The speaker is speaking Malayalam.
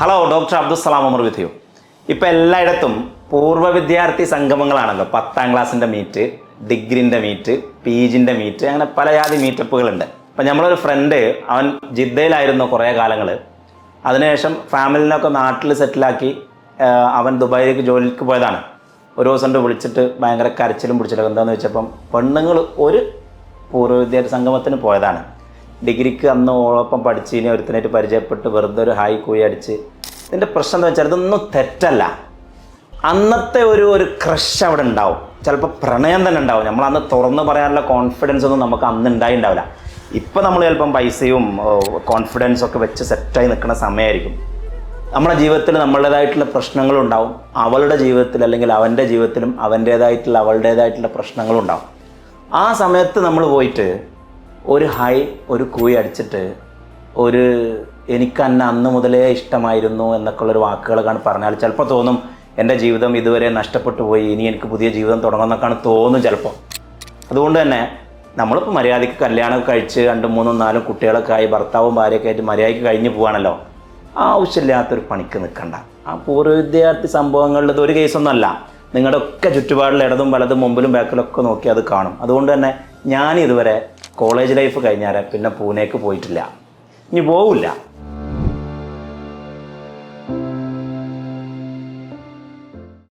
ഹലോ ഡോക്ടർ അബ്ദുസ്സലാം അമർ വിധിയോ ഇപ്പോൾ ഇപ്പം എല്ലായിടത്തും പൂർവ വിദ്യാർത്ഥി സംഗമങ്ങളാണല്ലോ. പത്താം ക്ലാസ്സിന്റെ മീറ്റ് ഡിഗ്രിന്റെ മീറ്റ് പി ജിന്റെ മീറ്റ് അങ്ങനെ പല ജാതി മീറ്റപ്പുകളുണ്ട് അപ്പം നമ്മളൊരു ഫ്രണ്ട് അവൻ ജിദ്ദയിലായിരുന്നു കുറേ കാലങ്ങൾ അതിനുശേഷം ഫാമിലിനൊക്കെ നാട്ടിൽ സെറ്റിലാക്കി അവൻ ദുബായിലേക്ക് ജോലിക്ക് പോയതാണ്. ഒരു ദിവസം കൊണ്ട് വിളിച്ചിട്ട് ഭയങ്കര കരച്ചിലും പിടിച്ചിട്ടൊക്കെ എന്താണെന്ന് വെച്ചപ്പം പെണ്ണുങ്ങൾ ഒരു പൂർവ വിദ്യാർത്ഥി സംഗമത്തിന് പോയതാണ്. ഡിഗ്രിക്ക് അന്ന് ഓളൊപ്പം പഠിച്ച് കഴിഞ്ഞാൽ ഒരുത്തനായിട്ട് പരിചയപ്പെട്ട് വെറുതെ ഒരു ഹായ് കൂയി അടിച്ച്. ഇതിന്റെ പ്രശ്നം എന്താ വെച്ചാൽ ഇതൊന്നും തെറ്റല്ല. അന്നത്തെ ഒരു ഒരു ക്രഷ് അവിടെ ഉണ്ടാവും. ചിലപ്പോൾ പ്രണയം തന്നെ ഉണ്ടാവും. നമ്മൾ അന്ന് തുറന്നു പറയാനുള്ള കോൺഫിഡൻസ് ഒന്നും നമുക്ക് അന്ന് ഉണ്ടായിണ്ടാവില്ല. ഇപ്പം നമ്മൾ ചിലപ്പം പൈസയും കോൺഫിഡൻസും ഒക്കെ വെച്ച് സെറ്റായി നിൽക്കുന്ന സമയമായിരിക്കും നമ്മുടെ ജീവിതത്തിൽ നമ്മളുടേതായിട്ടുള്ള പ്രശ്നങ്ങളുണ്ടാവും അവളുടെ ജീവിതത്തിൽ അല്ലെങ്കിൽ അവന്റെ ജീവിതത്തിലും അവന്റേതായിട്ടുള്ള അവളുടേതായിട്ടുള്ള പ്രശ്നങ്ങളുണ്ടാവും ആ സമയത്ത് നമ്മൾ പോയിട്ട് ഒരു ഹൈ ഒരു കൂയി അടിച്ചിട്ട് ഒരു എനിക്ക് അന്നെ അന്ന് മുതലേ ഇഷ്ടമായിരുന്നു എന്നൊക്കെ ഉള്ളൊരു വാക്കുകളൊക്കെയാണ് പറഞ്ഞാൽ ചിലപ്പോൾ തോന്നും എന്റെ ജീവിതം ഇതുവരെ നഷ്ടപ്പെട്ടു പോയി ഇനി എനിക്ക് പുതിയ ജീവിതം തുടങ്ങുമെന്നൊക്കെയാണ് തോന്നും ചിലപ്പോൾ. അതുകൊണ്ട് തന്നെ നമ്മളിപ്പോൾ മര്യാദയ്ക്ക് കല്യാണം കഴിച്ച് രണ്ടും മൂന്നും നാലും കുട്ടികളൊക്കെ ആയി ഭർത്താവും ഭാര്യയൊക്കെ ആയിട്ട് മര്യാദയ്ക്ക് കഴിഞ്ഞ് പോവാണല്ലോ. ആവശ്യമില്ലാത്തൊരു പണിക്ക് നിൽക്കണ്ട. ആ പൂർവ വിദ്യാർത്ഥി സംഭവങ്ങളിൽ ഇതൊരു ഒരു കേസൊന്നുമല്ല. നിങ്ങളുടെ ഒക്കെ ചുറ്റുപാടിൽ ഇടതും വലതും മുമ്പിലും ബാക്കിലൊക്കെ നോക്കി അത് കാണും. അതുകൊണ്ട് തന്നെ ഞാൻ ഇതുവരെ കോളേജ് ലൈഫ് കഴിഞ്ഞാൽ പിന്നെ പൂനെക്ക് പോയിട്ടില്ല. ഇനി പോവില്ല.